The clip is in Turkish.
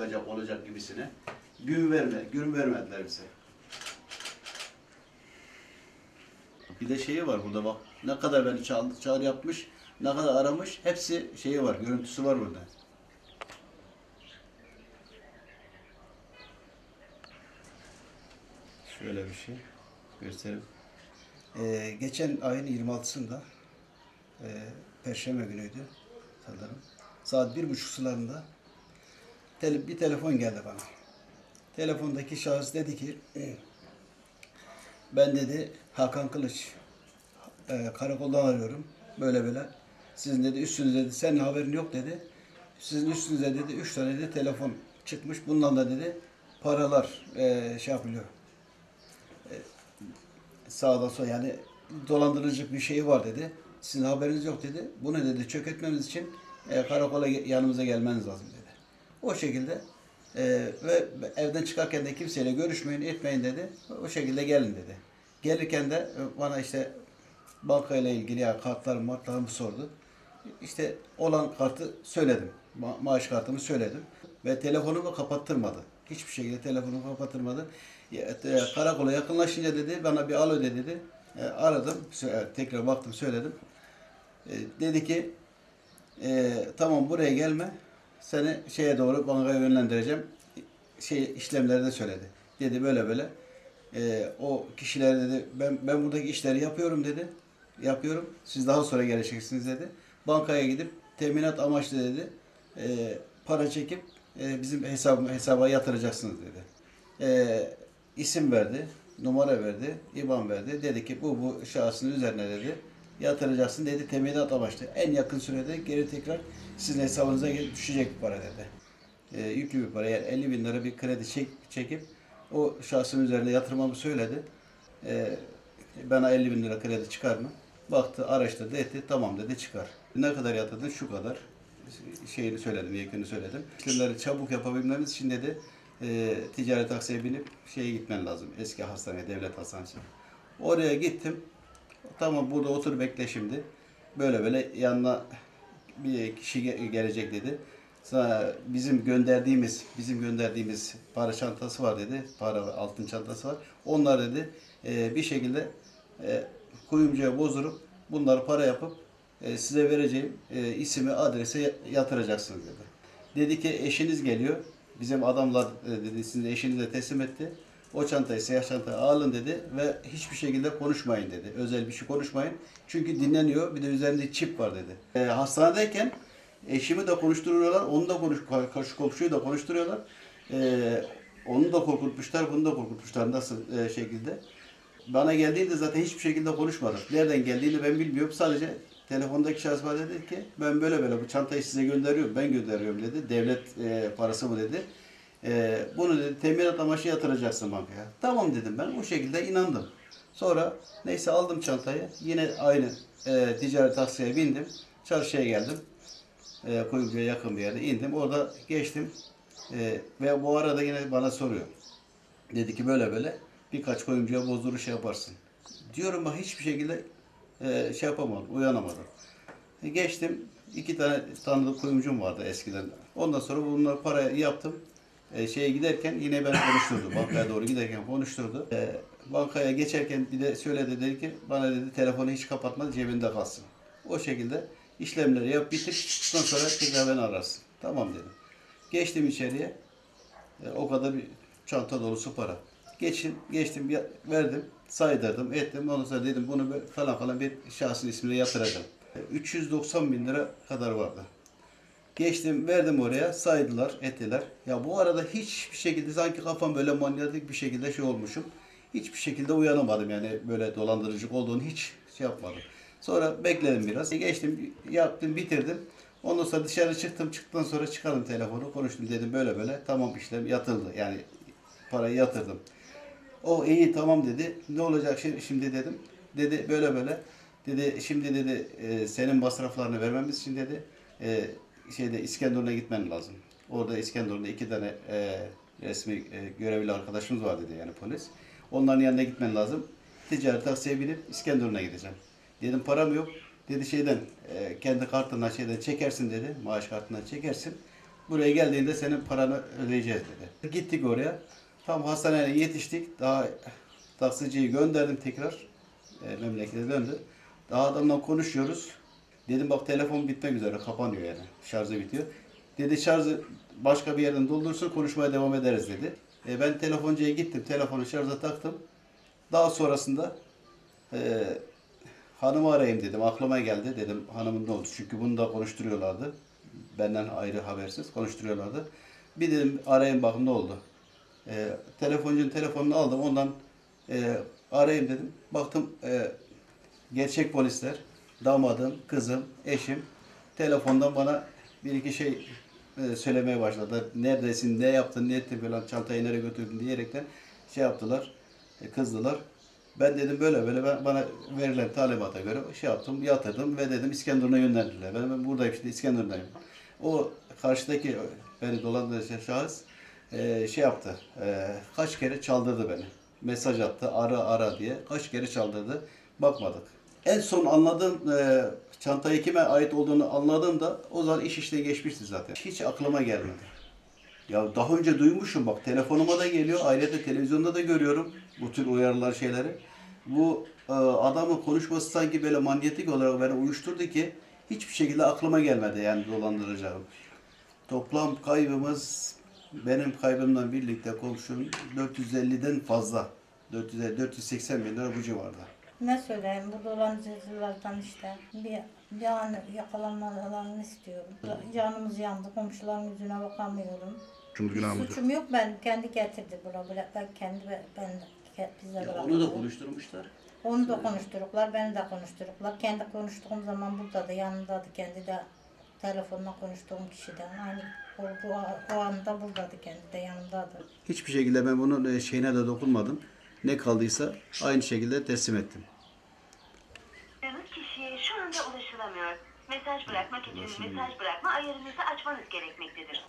çıkacak olacak gibisine. Gün verme, gün vermediler bize. Bir de şeyi var burada bak. Ne kadar beni çağır, çağrı yapmış, ne kadar aramış. Hepsi şeyi var, görüntüsü var burada. Şöyle bir şey göstereyim. Ee, geçen ayın 26'sında e, Perşembe günüydü sanırım. Saat bir buçuk sularında tele- bir telefon geldi bana. Telefondaki şahıs dedi ki ben dedi Hakan Kılıç e, karakoldan arıyorum. Böyle böyle. Sizin dedi üstünüzde dedi senin haberin yok dedi. Sizin üstünüze dedi üç tane dedi telefon çıkmış. Bundan da dedi paralar e, şey yapılıyor. E, sağdan sola yani dolandırıcı bir şey var dedi. Sizin haberiniz yok dedi. Bunu dedi çökertmemiz için e, karakola yanımıza gelmeniz lazım dedi. O şekilde e, ve evden çıkarken de kimseyle görüşmeyin, etmeyin dedi. O şekilde gelin dedi. Gelirken de e, bana işte bankayla ilgili ya kartlarım, martlarımı sordu. İşte olan kartı söyledim. Ma- maaş kartımı söyledim. Ve telefonumu kapattırmadı. Hiçbir şekilde telefonumu kapattırmadı. E, karakola yakınlaşınca dedi bana bir alo de dedi. E, aradım. E, tekrar baktım söyledim. E, dedi ki e, tamam buraya gelme. Seni şeye doğru bankaya yönlendireceğim. Şey işlemleri de söyledi. Dedi böyle böyle. E, o kişiler dedi ben ben buradaki işleri yapıyorum dedi. Yapıyorum. Siz daha sonra geleceksiniz dedi. Bankaya gidip teminat amaçlı dedi. e, para çekip e, bizim hesabı, hesaba yatıracaksınız dedi. E, isim verdi, numara verdi, IBAN verdi. Dedi ki bu bu şahsın üzerine dedi yatıracaksın dedi teminat amaçlı. En yakın sürede geri tekrar sizin hesabınıza düşecek bir para dedi. E, yüklü bir para yani 50 bin lira bir kredi çek, çekip o şahsın üzerine yatırmamı söyledi. E, bana 50 bin lira kredi çıkar mı? Baktı, araştırdı, etti. Tamam dedi çıkar. Ne kadar yatırdın? Şu kadar. Şeyini söyledim, yekünü söyledim. İşlemleri çabuk yapabilmemiz için dedi e, ticari taksiye binip şeye gitmen lazım. Eski hastaneye, devlet hastanesine. Oraya gittim. Tamam burada otur bekle şimdi. Böyle böyle yanına bir kişi ge- gelecek dedi. Sana bizim gönderdiğimiz bizim gönderdiğimiz para çantası var dedi. Para altın çantası var. Onlar dedi e, bir şekilde e, kuyumcuya bozdurup bunları para yapıp e, size vereceğim ismi adrese ya- yatıracaksınız dedi. Dedi ki eşiniz geliyor. Bizim adamlar dedi sizin eşinize teslim etti. O çantayı, siyah çantayı alın dedi ve hiçbir şekilde konuşmayın dedi. Özel bir şey konuşmayın. Çünkü dinleniyor. Bir de üzerinde çip var dedi. E, hastanedeyken eşimi de konuşturuyorlar. Onu da konuş, karşı komşuyu da konuşturuyorlar. E, onu da korkutmuşlar, bunu da korkutmuşlar. Nasıl e, şekilde? Bana geldiğinde zaten hiçbir şekilde konuşmadık. Nereden geldiğini ben bilmiyorum. Sadece telefondaki şahıs bana dedi ki ben böyle böyle bu çantayı size gönderiyorum. Ben gönderiyorum dedi. Devlet e, parası mı dedi. E, bunu dedi teminat amaçlı yatıracaksın bankaya. Tamam dedim ben. O şekilde inandım. Sonra neyse aldım çantayı. Yine aynı e, ticaret taksiye bindim. Çarşıya geldim. E, kuyumcuya yakın bir yerde indim. Orada geçtim. E, ve bu arada yine bana soruyor. Dedi ki böyle böyle birkaç kuyumcuya bozduruş yaparsın. Diyorum bak hiçbir şekilde e, şey yapamadım, uyanamadım. E, geçtim, iki tane tanıdık kuyumcum vardı eskiden. Ondan sonra bunlar parayı yaptım. E, şeye giderken yine ben konuşturdu. Bankaya doğru giderken konuşturdu. E, bankaya geçerken bir de söyledi dedi ki bana dedi telefonu hiç kapatma cebinde kalsın. O şekilde işlemleri yap bitir. Ondan sonra tekrar beni ararsın. Tamam dedim. Geçtim içeriye. E, o kadar bir çanta dolusu para. Geçin, geçtim, verdim, saydırdım, ettim. Ondan sonra dedim bunu falan falan bir şahsın ismine yatıracağım. E, 390 bin lira kadar vardı. Geçtim, verdim oraya, saydılar, ettiler. Ya bu arada hiçbir şekilde sanki kafam böyle manyatik bir şekilde şey olmuşum. Hiçbir şekilde uyanamadım yani böyle dolandırıcılık olduğunu hiç şey yapmadım. Sonra bekledim biraz. E, Geçtim, yaptım, bitirdim. Ondan sonra dışarı çıktım. Çıktıktan sonra çıkardım telefonu. Konuştum dedim böyle böyle. Tamam işlem yatıldı. Yani parayı yatırdım. O iyi tamam dedi. Ne olacak şimdi, dedim. Dedi böyle böyle. Dedi şimdi dedi e, senin masraflarını vermemiz için dedi e, şeyde İskenderun'a gitmen lazım. Orada İskenderun'da iki tane e, resmi e, görevli arkadaşımız var dedi yani polis. Onların yanına gitmen lazım. Ticaret taksiye binip İskenderun'a gideceğim. Dedim param yok. Dedi şeyden e, kendi kartından şeyden çekersin dedi. Maaş kartından çekersin. Buraya geldiğinde senin paranı ödeyeceğiz dedi. Gittik oraya. Tam hastaneye yetiştik. Daha taksiciyi gönderdim tekrar. E, memlekete döndü. Daha adamla konuşuyoruz. Dedim bak telefon bitmek üzere. Kapanıyor yani. Şarjı bitiyor. Dedi şarjı başka bir yerden doldursun konuşmaya devam ederiz dedi. E, ben telefoncuya gittim. Telefonu şarja taktım. Daha sonrasında e, hanımı arayayım dedim. Aklıma geldi. Dedim hanımın ne oldu? Çünkü bunu da konuşturuyorlardı. Benden ayrı habersiz konuşturuyorlardı. Bir dedim arayayım bakın ne oldu. E, telefoncunun telefonunu aldım. Ondan e, arayayım dedim. Baktım e, gerçek polisler, damadım, kızım, eşim telefondan bana bir iki şey e, söylemeye başladılar. Neredesin, ne yaptın, ne ettin falan, çantayı nereye götürdün diyerekten şey yaptılar, e, kızdılar. Ben dedim böyle böyle ben, bana verilen talimata göre şey yaptım, yatırdım ve dedim İskenderun'a yönlendirdiler. Ben, ben buradayım şimdi İskenderun'dayım. O karşıdaki beni dolandıran şahıs e, şey yaptı, e, kaç kere çaldırdı beni. Mesaj attı, ara ara diye kaç kere çaldırdı, bakmadık. En son anladığım, e, çantayı kime ait olduğunu anladığımda o zaman iş işte geçmişti zaten. Hiç aklıma gelmedi. Ya daha önce duymuşum bak telefonuma da geliyor. Ayrıca televizyonda da görüyorum bu tür uyarılar şeyleri. Bu e, adamın konuşması sanki böyle manyetik olarak beni uyuşturdu ki hiçbir şekilde aklıma gelmedi yani dolandıracağım. Toplam kaybımız benim kaybımla birlikte komşum 450'den fazla. 400 480 bin lira bu civarda. Ne söyleyeyim bu dolandırıcılardan işte bir, bir an yakalanmalarını istiyorum. Canımız yandı, komşuların yüzüne bakamıyorum. Cumhur günahımız yok. Suçum yok ben, kendi getirdi buraya. Ben kendi ben ke- bize Ya onu da konuşturmuşlar. Onu da konuşturuklar, beni de konuşturuklar. Kendi konuştuğum zaman buradaydı, yanındaydı. Kendi de telefonla konuştuğum kişiden. Aynı o, bu, o anda buradaydı, kendi de yanımdaydı. Hiçbir şekilde ben bunun e, şeyine de dokunmadım. Ne kaldıysa aynı şekilde teslim ettim. Aradığınız kişiye şu anda ulaşılamıyor. Mesaj bırakmak için mesaj bırakma ayarınızı açmanız gerekmektedir.